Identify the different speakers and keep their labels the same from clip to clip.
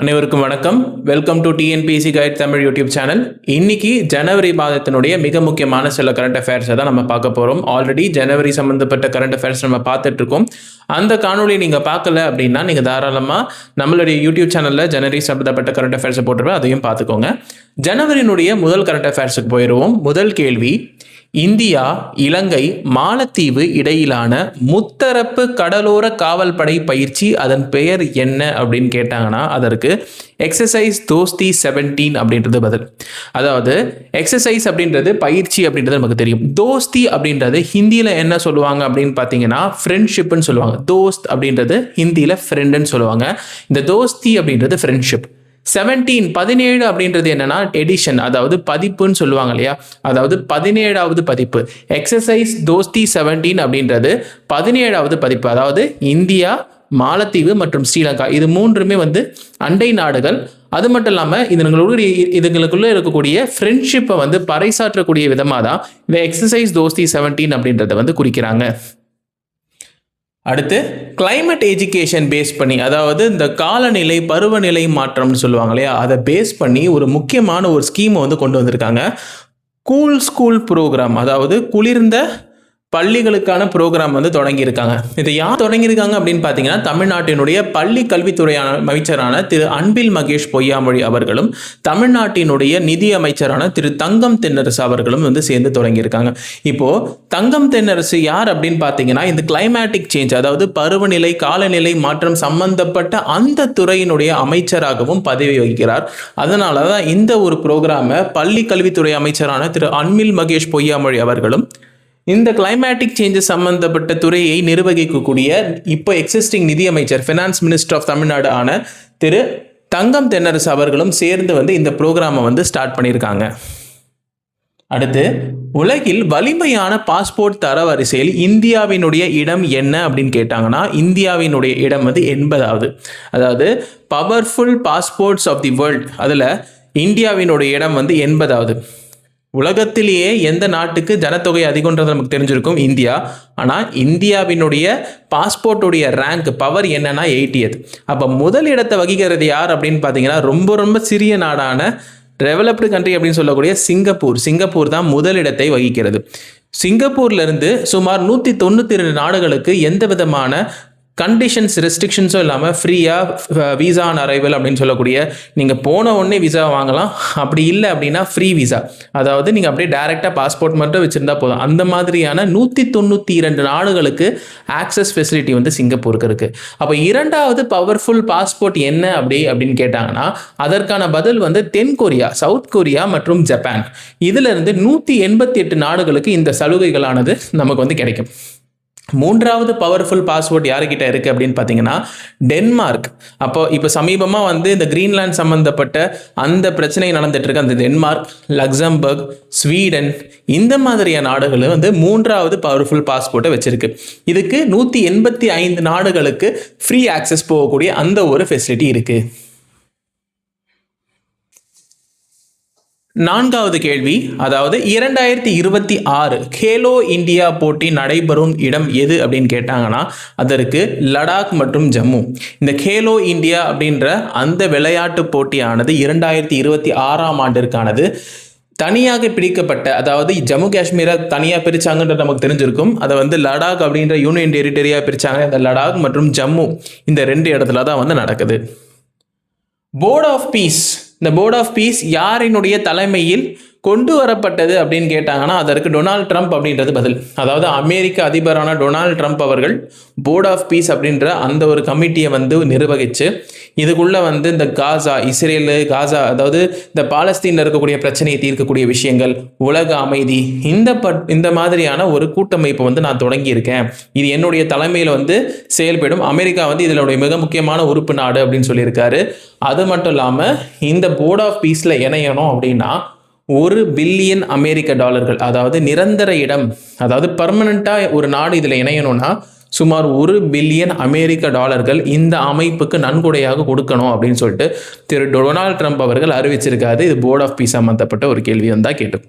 Speaker 1: அனைவருக்கும் வணக்கம். Welcome to TNPSC guide Tamil YouTube channel இன்னைக்கு ஜனவரி மாதத்தினுடைய மிக முக்கியமான சில கரண்ட் அஃபேர்ஸை தான் நம்ம பார்க்க போகிறோம் ஆல்ரெடி ஜனவரி சம்மந்தப்பட்ட கரண்ட் அஃபேர்ஸ் நம்ம பார்த்துட்டு இருக்கோம். அந்த காணொலி நீங்கள் பார்க்கல அப்படின்னா நீங்கள் தாராளமாக நம்மளுடைய யூடியூப் சேனலில் ஜனவரி சம்மந்தப்பட்ட கரண்ட் அஃபேர்ஸை போட்டுருவேன் அதையும் பார்த்துக்கோங்க. ஜனவரியினுடைய முதல் கரண்ட் அஃபேர்ஸுக்கு போயிடுவோம். முதல் கேள்வி இந்தியா இலங்கை மாலத்தீவு இடையிலான முத்தரப்பு கடலோர காவல்படை பயிற்சி அதன் பெயர் என்ன அப்படின்னு கேட்டாங்கன்னா அதற்கு எக்ஸசைஸ் தோஸ்தி செவன்டீன் அப்படின்றது பதில். அதாவது எக்ஸசைஸ் அப்படின்றது பயிற்சி அப்படின்றது நமக்கு தெரியும். தோஸ்தி அப்படின்றது ஹிந்தியில் என்ன சொல்லுவாங்க அப்படின்னு பார்த்தீங்கன்னா ஃப்ரெண்ட்ஷிப்னு சொல்லுவாங்க. தோஸ்த் அப்படின்றது ஹிந்தியில் ஃப்ரெண்டுன்னு சொல்லுவாங்க. இந்த தோஸ்தி அப்படின்றது ஃப்ரெண்ட்ஷிப் செவன்டீன் பதினேழு அப்படின்றது என்னன்னா எடிஷன் அதாவது பதிப்புன்னு சொல்லுவாங்க இல்லையா? அதாவது பதினேழாவது பதிப்பு. எக்ஸசைஸ் தோஸ்தி செவன்டீன் அப்படின்றது பதினேழாவது பதிப்பு. அதாவது இந்தியா மாலத்தீவு மற்றும் ஸ்ரீலங்கா. இது மூன்றுமே வந்து அண்டை நாடுகள். அது மட்டும் இல்லாமல் இதுங்களுடைய இதுங்களுக்குள்ளே இருக்கக்கூடிய ஃப்ரெண்ட்ஷிப்பை வந்து பறைசாற்றக்கூடிய விதமாக தான் இந்த எக்ஸசைஸ் தோஸ்தி செவன்டீன் அப்படின்றத வந்து குறிக்கிறாங்க. அடுத்து கிளைமேட் எஜுகேஷன் பேஸ் பண்ணி அதாவது இந்த காலநிலை பருவநிலை மாற்றம்னு சொல்லுவாங்க இல்லையா? அதை பேஸ் பண்ணி ஒரு முக்கியமான ஒரு ஸ்கீமை வந்து கொண்டு வந்திருக்காங்க. கூல் ஸ்கூல் ப்ரோக்ராம் அதாவது குளிர்ந்த பள்ளிகளுக்கான ப்ரோக்ராம் வந்து தொடங்கியிருக்காங்க. இதை யார் தொடங்கியிருக்காங்க அப்படின்னு பார்த்தீங்கன்னா தமிழ்நாட்டினுடைய பள்ளி கல்வித்துறையான அமைச்சரான திரு அன்பில் மகேஷ் பொய்யாமொழி அவர்களும் தமிழ்நாட்டினுடைய நிதி அமைச்சரான திரு தங்கம் தென்னரசு அவர்களும் வந்து சேர்ந்து தொடங்கியிருக்காங்க. இப்போ தங்கம் தென்னரசு யார் அப்படின்னு பார்த்தீங்கன்னா இந்த கிளைமேட்டிக் சேஞ்ச் அதாவது பருவநிலை காலநிலை மாற்றம் சம்பந்தப்பட்ட அந்த துறையினுடைய அமைச்சராகவும் பதவி வகிக்கிறார். அதனால தான் இந்த ஒரு ப்ரோக்ராமை பள்ளி கல்வித்துறை அமைச்சரான திரு அன்பில் மகேஷ் பொய்யாமொழி அவர்களும் இந்த கிளைமேட்டிக் சேஞ்சஸ் சம்பந்தப்பட்ட துறையை நிர்வகிக்கக்கூடிய இப்போ எக்ஸிஸ்டிங் நிதியமைச்சர் ஃபினான்ஸ் மினிஸ்டர் ஆஃப் தமிழ்நாடு ஆன திரு தங்கம் தென்னரசு அவர்களும் சேர்ந்து வந்து இந்த ப்ரோக்ராமை வந்து ஸ்டார்ட் பண்ணியிருக்காங்க. அடுத்து உலகில் வலிமையான பாஸ்போர்ட் தரவரிசையில் இந்தியாவினுடைய இடம் என்ன அப்படின்னு கேட்டாங்கன்னா இந்தியாவினுடைய இடம் வந்து எண்பதாவது. அதாவது powerful passports of the world அதில் இந்தியாவினுடைய இடம் வந்து எண்பதாவது. உலகத்திலேயே எந்த நாட்டுக்கு ஜனத்தொகை அதிகன்றது நமக்கு தெரிஞ்சிருக்கும்? இந்தியா. ஆனால் இந்தியாவினுடைய பாஸ்போர்ட்டுடைய ரேங்க் பவர் என்னன்னா எயிட்டியது அப்போ முதல் இடத்தை வகிக்கிறது யார் அப்படின்னு பார்த்தீங்கன்னா ரொம்ப ரொம்ப சிறிய நாடான டெவலப்டு கண்ட்ரி அப்படின்னு சொல்லக்கூடிய சிங்கப்பூர். சிங்கப்பூர் தான் முதலிடத்தை வகிக்கிறது. சிங்கப்பூர்லேருந்து சுமார் நூற்றி தொண்ணூற்றி ரெண்டு நாடுகளுக்கு எந்த விதமான கண்டிஷன்ஸ் ரெஸ்ட்ரிக்ஷன்ஸும் இல்லாமல் ஃப்ரீயாக விசா ஆன் அரைவல் அப்படின்னு சொல்லக்கூடிய நீங்கள் போன உடனே விசா வாங்கலாம். அப்படி இல்லை அப்படின்னா ஃப்ரீ விசா அதாவது நீங்கள் அப்படியே டேரெக்டாக பாஸ்போர்ட் மட்டும் வச்சுருந்தா போதும். அந்த மாதிரியான நூற்றி தொண்ணூற்றி இரண்டு நாடுகளுக்கு ஆக்சஸ் ஃபெசிலிட்டி வந்து சிங்கப்பூருக்கு இருக்குது அப்போ இரண்டாவது பவர்ஃபுல் பாஸ்போர்ட் என்ன அப்படி அப்படின்னு கேட்டாங்கன்னா அதற்கான பதில் வந்து தென் கொரியா சவுத் கொரியா மற்றும் ஜப்பான். இதிலிருந்து நூற்றி எண்பத்தி எட்டு நாடுகளுக்கு இந்த சலுகைகளானது நமக்கு வந்து கிடைக்கும். மூன்றாவது பவர்ஃபுல் பாஸ்வேர்ட் யாருக்கிட்ட இருக்குது அப்படின்னு பார்த்தீங்கன்னா டென்மார்க். அப்போ இப்போ சமீபமாக வந்து இந்த கிரீன்லாண்ட் சம்மந்தப்பட்ட அந்த பிரச்சனை நடந்துட்டு இருக்கு. அந்த டென்மார்க் லக்சம்பர்க் ஸ்வீடன் இந்த மாதிரியான நாடுகளும் வந்து மூன்றாவது பவர்ஃபுல் பாஸ்போர்ட்டை வச்சிருக்கு. இதுக்கு நூற்றி எண்பத்தி ஐந்து நாடுகளுக்கு ஃப்ரீ ஆக்சஸ் போகக்கூடிய அந்த ஒரு ஃபெசிலிட்டி இருக்குது நான்காவது கேள்வி அதாவது இரண்டாயிரத்தி இருபத்தி ஆறு கேலோ இந்தியா போட்டி நடைபெறும் இடம் எது அப்படின்னு கேட்டாங்கன்னா அதற்கு லடாக் மற்றும் ஜம்மு. இந்த கேலோ இந்தியா அப்படின்ற அந்த விளையாட்டு போட்டியானது இரண்டாயிரத்தி இருபத்தி ஆறாம் ஆண்டிற்கானது தனியாக பிரிக்கப்பட்ட அதாவது ஜம்மு காஷ்மீரை தனியாக பிரிச்சாங்கன்றது நமக்கு தெரிஞ்சிருக்கும். அதை வந்து லடாக் அப்படின்ற யூனியன் டெரிட்டரியாக பிரித்தாங்க இந்த லடாக் மற்றும் ஜம்மு இந்த ரெண்டு இடத்துல தான் வந்து நடக்குது. போர்ட் ஆஃப் பீஸ் இந்த போர்ட் ஆஃப் பீஸ் யாரினுடைய தலைமையில் கொண்டு வரப்பட்டது அப்படின்னு கேட்டாங்கன்னா அதற்கு டொனால்ட் ட்ரம்ப் அப்படின்றது பதில். அதாவது அமெரிக்க அதிபரான டொனால்ட் ட்ரம்ப் அவர்கள் போர்ட் ஆஃப் பீஸ் அப்படின்ற அந்த ஒரு கமிட்டியை வந்து நிர்வகித்து இதுக்குள்ளே வந்து இந்த காசா இஸ்ரேலு காசா அதாவது இந்த பாலஸ்தீனில் இருக்கக்கூடிய பிரச்சனையை தீர்க்கக்கூடிய விஷயங்கள் உலக அமைதி இந்த பட் இந்த மாதிரியான ஒரு கூட்டமைப்பை வந்து நான் தொடங்கியிருக்கேன். இது என்னுடைய தலைமையில் வந்து செயல்படும். அமெரிக்கா வந்து இதனுடைய மிக முக்கியமான உறுப்பு நாடு அப்படின்னு சொல்லியிருக்காரு. அது மட்டும் இல்லாமல் இந்த போர்ட் ஆஃப் பீஸில் இணையணும் அப்படின்னா ஒரு பில்லியன் அமெரிக்க டாலர்கள் அதாவது நிரந்தர இடம் அதாவது பர்மனண்ட்டாக ஒரு நாடு இதில் இணையணும்னா சுமார் ஒரு பில்லியன் அமெரிக்க டாலர்கள் இந்த அமைப்புக்கு நன்கொடையாக கொடுக்கணும் அப்படின்னு சொல்லிட்டு திரு டொனால்ட் ட்ரம்ப் அவர்கள் அறிவிச்சிருக்காரு. இது போர்ட் ஆஃப் பீஸ் சம்மந்தப்பட்ட ஒரு கேள்வி வந்தால் கேட்டு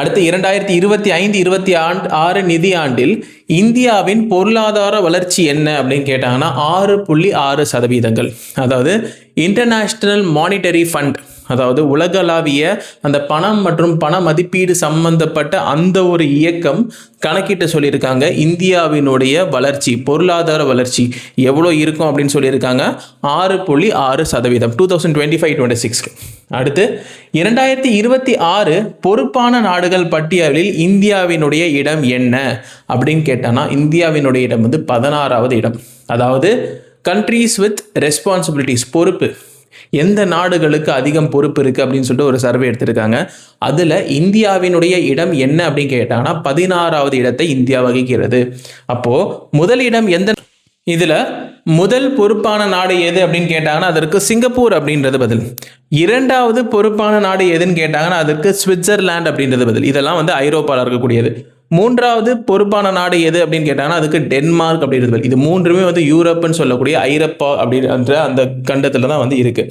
Speaker 1: அடுத்து இரண்டாயிரத்தி இருபத்தி ஐந்து இருபத்தி ஆண்டு ஆறு நிதி ஆண்டில் இந்தியாவின் பொருளாதார வளர்ச்சி என்ன அப்படின்னு கேட்டாங்கன்னா ஆறு புள்ளி ஆறு சதவீதங்கள். அதாவது இன்டர்நேஷ்னல் மானிட்டரி ஃபண்ட் அதாவது உலகளாவிய அந்த பணம் மற்றும் பண மதிப்பீடு சம்பந்தப்பட்ட அந்த ஒரு இயக்கம் கணக்கிட்ட சொல்லியிருக்காங்க. இந்தியாவினுடைய வளர்ச்சி பொருளாதார வளர்ச்சி எவ்வளோ இருக்கும் அப்படின்னு சொல்லியிருக்காங்க? ஆறு புள்ளி ஆறு சதவீதம் two thousand twenty five twenty சிக்ஸ்க்கு அடுத்து இரண்டாயிரத்தி இருபத்தி ஆறு பொறுப்பான நாடுகள் பட்டியலில் இந்தியாவினுடைய இடம் என்ன? அப்படின்னு கேட்டானா இந்தியாவினுடைய இடம் வந்து பதினாறாவது இடம். அதாவது கண்ட்ரீஸ் வித் ரெஸ்பான்சிபிலிட்டிஸ் பொறுப்பு. எந்த நாடுகளுக்கு அதிகம் பொறுப்பு இருக்குது அப்படின்னு சொல்லிட்டு ஒரு சர்வே எடுத்திருக்காங்க. அதில் இந்தியாவினுடைய இடம் என்ன அப்படின்னு கேட்டாங்கன்னா பதினாறாவது இடத்தை இந்தியா வகிக்கிறது. அப்போது முதல் இடம் எந்த இதில் முதல் பொறுப்பான நாடு எது அப்படின்னு கேட்டாங்கன்னா அதற்கு சிங்கப்பூர் அப்படின்றது பதில். இரண்டாவது பொறுப்பான நாடு எதுன்னு கேட்டாங்கன்னா அதற்கு சுவிட்சர்லாந்து அப்படின்றது பதில். இதெல்லாம் வந்து ஐரோப்பாவில் இருக்கக்கூடியது. மூன்றாவது பொறுப்பான நாடு எது அப்படின்னு கேட்டாங்கன்னா அதுக்கு டென்மார்க் அப்படின்றது இது மூன்றுமே வந்து யூரோப்னு சொல்லக்கூடிய ஐரோப்பா அப்படின்ற அந்த கண்டத்தில் தான் வந்து இருக்கு.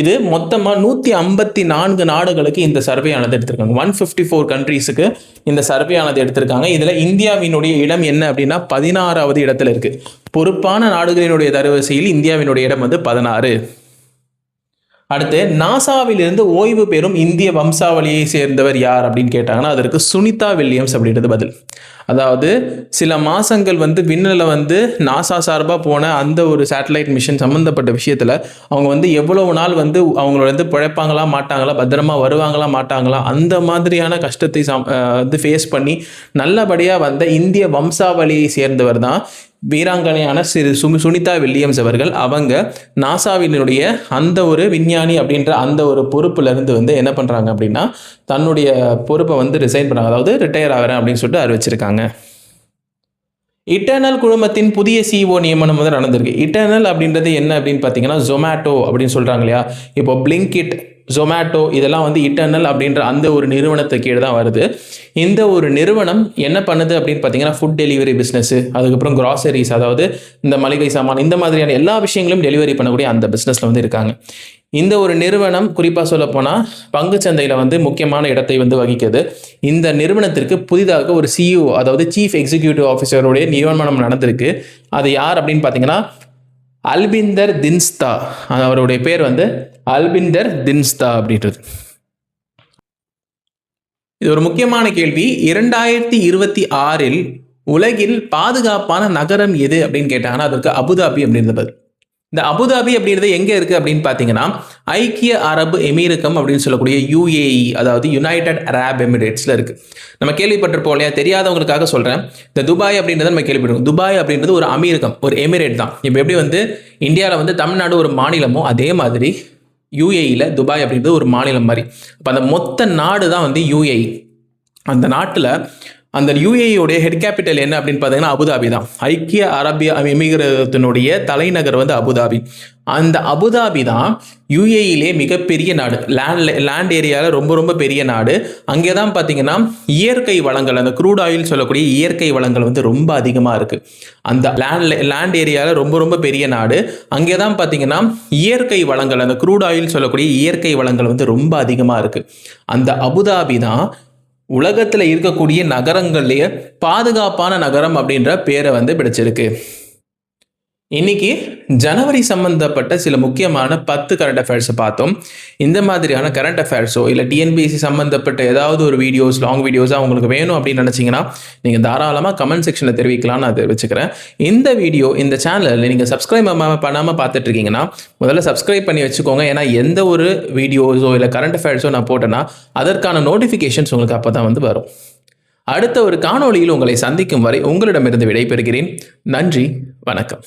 Speaker 1: இது மொத்தமாக நூற்றி ஐம்பத்தி நான்கு நாடுகளுக்கு இந்த சர்வே ஆனது எடுத்திருக்காங்க. ஒன் ஃபிஃப்டி ஃபோர் கண்ட்ரீஸுக்கு இந்த சர்வே ஆனது எடுத்திருக்காங்க. இதில் இந்தியாவினுடைய இடம் என்ன அப்படின்னா பதினாறாவது இடத்துல இருக்கு. பொறுப்பான நாடுகளினுடைய தரவரிசையில் இந்தியாவினுடைய இடம் வந்து பதினாறு. அடுத்து நாசாவிலிருந்து ஓய்வு பெறும் இந்திய வம்சாவளியை சேர்ந்தவர் யார் அப்படின்னு கேட்டாங்கன்னா அதற்கு சுனிதா வில்லியம்ஸ் அப்படின்றது பதில். அதாவது சில மாதங்கள் வந்து விண்ணில் வந்து நாசா சார்பாக போன அந்த ஒரு சேட்டலைட் மிஷன் சம்மந்தப்பட்ட விஷயத்தில் அவங்க வந்து எவ்வளவு நாள் வந்து அவங்கள வந்து பிழைப்பாங்களா மாட்டாங்களா பத்திரமா வருவாங்களா மாட்டாங்களா அந்த மாதிரியான கஷ்டத்தை சம் வந்து ஃபேஸ் பண்ணி நல்லபடியாக வந்த இந்திய வம்சாவளியை சேர்ந்தவர் தான் வீராங்கனையான சிறு சுமி சுனிதா வில்லியம்ஸ் அவர்கள் அவங்க நாசாவினுடைய அந்த ஒரு விஞ்ஞானி அப்படின்ற அந்த ஒரு பொறுப்புலேருந்து வந்து என்ன பண்ணுறாங்க அப்படின்னா தன்னுடைய பொறுப்பை வந்து ரிசைன் பண்ணாங்க. அதாவது ரிட்டையர் ஆகிறேன் அப்படின்னு சொல்லிட்டு அறிவிச்சிருக்காங்க. இட்டர்னல் குழுமத்தின் புதிய சிஓ நியமனம் வந்து நடந்திருக்கு. இட்டர்னல் அப்படின்றது என்ன அப்படின்னு பார்த்தீங்கன்னா ஜொமேட்டோ அப்படின்னு சொல்கிறாங்க இல்லையா? இப்போ பிளிங்கிட் ஜொமேட்டோ இதெல்லாம் வந்து இட்டர்னல் அப்படின்ற அந்த ஒரு நிறுவனத்தை கீழே தான் வருது. இந்த ஒரு நிறுவனம் என்ன பண்ணுது அப்படின்னு பார்த்தீங்கன்னா ஃபுட் டெலிவரி பிஸ்னஸ்ஸு அதுக்கப்புறம் கிராசரிஸ் அதாவது இந்த மளிகை சாமான் இந்த மாதிரியான எல்லா விஷயங்களும் டெலிவரி பண்ணக்கூடிய அந்த பிஸ்னஸில் வந்து இருக்காங்க. இந்த ஒரு நிறுவனம் குறிப்பாக சொல்ல போனால் பங்குச்சந்தையில் வந்து முக்கியமான இடத்தை வந்து வகிக்குது. இந்த நிறுவனத்திற்கு புதிதாக ஒரு சிஇஓ அதாவது சீஃப் எக்ஸிக்யூட்டிவ் ஆஃபீஸருடைய நியமனம் நடந்திருக்கு. அது யார் அப்படின்னு பார்த்தீங்கன்னா அல்பிந்தர் தின்ஸ்தா. அவருடைய பேர் வந்து அல்பிந்தர் தின்ஸ்தா அப்படின்றது. இது ஒரு முக்கியமான கேள்வி. இரண்டாயிரத்தி இருபத்தி ஆறில் உலகில் பாதுகாப்பான நகரம் எது அப்படின்னு கேட்டாங்கன்னா அதற்கு அபுதாபி அப்படின்றது பதில். இந்த அபுதாபி அப்படின்றது எங்கே இருக்குது அப்படின்னு பார்த்தீங்கன்னா ஐக்கிய அரபு எமீரகம் அப்படின்னு சொல்லக்கூடிய யுஏஇ அதாவது யுனைடெட் அரப் எமிரேட்ஸில் இருக்குது நம்ம கேள்விப்பட்டிருப்போம் இல்லையா? தெரியாதவங்களுக்காக சொல்கிறேன் இந்த துபாய் அப்படின்றத நம்ம கேள்விப்பட்டிருக்கோம் துபாய் அப்படின்றது ஒரு அமீரகம் ஒரு எமிரேட் தான். இப்போ எப்படி வந்து இந்தியாவில் வந்து தமிழ்நாடு ஒரு மாநிலமோ அதே மாதிரி யுஏஇயில் துபாய் அப்படின்றது ஒரு மாநிலம் மாதிரி. அப்போ அந்த மொத்த நாடு தான் வந்து யுஏஇ. அந்த நாட்டில் அந்த யுஏஇயோடைய ஹெட் கேபிட்டல் என்ன அப்படின்னு பார்த்தீங்கன்னா அபுதாபி தான். ஐக்கிய அரபிய எமிரகத்தினுடைய தலைநகர் வந்து அபுதாபி. அந்த அபுதாபி தான் யூஏயிலே மிகப்பெரிய நாடு. லேண்ட் லேண்ட் ஏரியாவில் ரொம்ப ரொம்ப பெரிய நாடு. அங்கே தான் பார்த்தீங்கன்னா இயற்கை வளங்கள் அந்த க்ரூட் ஆயில் சொல்லக்கூடிய இயற்கை வளங்கள் வந்து ரொம்ப அதிகமாக இருக்குது அந்த லேண்ட் லேண்ட் ஏரியாவில் ரொம்ப ரொம்ப பெரிய நாடு. அங்கே தான் பார்த்தீங்கன்னா இயற்கை வளங்கள் அந்த க்ரூட் ஆயில் சொல்லக்கூடிய இயற்கை வளங்கள் வந்து ரொம்ப அதிகமாக இருக்குது அந்த அபுதாபி தான் உலகத்தில் இருக்கக்கூடிய நகரங்கள்லேயே பாதுகாப்பான நகரம் அப்படின்ற பேரை வந்து பிடிச்சிருக்கு. இன்னைக்கு ஜனவரி சம்பந்தப்பட்ட சில முக்கியமான பத்து கரண்ட் அஃபேர்ஸை பார்த்தோம். இந்த மாதிரியான கரண்ட் அஃபேர்ஸோ இல்லை டிஎன்பிஎஸ்சி சம்பந்தப்பட்ட ஏதாவது ஒரு வீடியோஸ் லாங் வீடியோஸாக உங்களுக்கு வேணும் அப்படின்னு நினச்சிங்கன்னா நீங்கள் தாராளமாக கமெண்ட் செக்ஷனில் தெரிவிக்கலாம்னு அதை வச்சுக்கிறேன் இந்த வீடியோ இந்த சேனலில் நீங்கள் சப்ஸ்கிரைப் பண்ணாமல் பார்த்துட்டு இருக்கீங்கன்னா முதல்ல சப்ஸ்கிரைப் பண்ணி வச்சுக்கோங்க. ஏன்னா எந்த ஒரு வீடியோஸோ இல்லை கரண்ட் அஃபேர்ஸோ நான் போட்டேன்னா அதற்கான நோட்டிஃபிகேஷன்ஸ் உங்களுக்கு அப்போ தான் வந்து வரும். அடுத்த ஒரு காணொளியில் உங்களை சந்திக்கும் வரை உங்களிடமிருந்து விடைபெறுகிறேன். நன்றி வணக்கம்.